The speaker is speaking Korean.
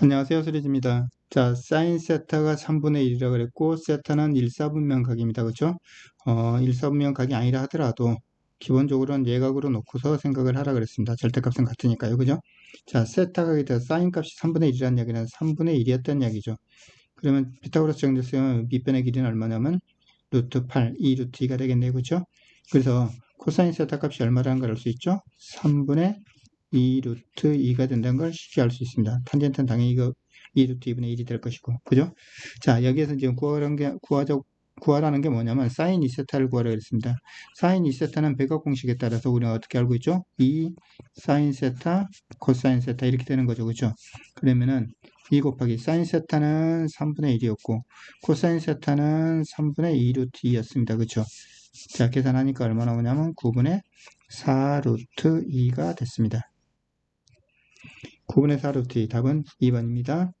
안녕하세요. 수리즈입니다. 자, 사인 세타가 3분의 1이라고 그랬고, 세타는 1사분면 각입니다. 그렇죠? 어, 1사분면 각이 아니라 하더라도, 기본적으로는 예각으로 놓고서 생각을 하라 그랬습니다. 절대값은 같으니까요. 그죠? 자, 세타 각에 대해 사인 값이 3분의 1이라는 얘기는 3분의 1이었다는 얘기죠. 그러면 피타고라스 정제수면 밑변의 길이는 얼마냐면, 루트 8, 2 루트 2가 되겠네요. 그렇죠? 그래서 코사인 세타 값이 얼마라는 걸 알 수 있죠? 3분의 2 루트 2가 된다는 걸 쉽게 알 수 있습니다. 탄젠트는 당연히 이거 2 루트 2분의 1이 될 것이고, 그죠? 자, 여기에서 지금 구하라는 게, 구하적, 구하라는 게 뭐냐면, 사인 2세타를 구하라 그랬습니다. 사인 2세타는 백악 공식에 따라서 우리가 어떻게 알고 있죠? 2 사인 세타, 코사인 세타 이렇게 되는 거죠. 그죠? 그러면은 2 곱하기 사인 세타는 3분의 1이었고, 코사인 세타는 3분의 2 루트 2였습니다. 그죠? 자, 계산하니까 얼마 나 오냐면 9분의 4 루트 2가 됐습니다. 9분의 4 루트 2 답은 2번입니다.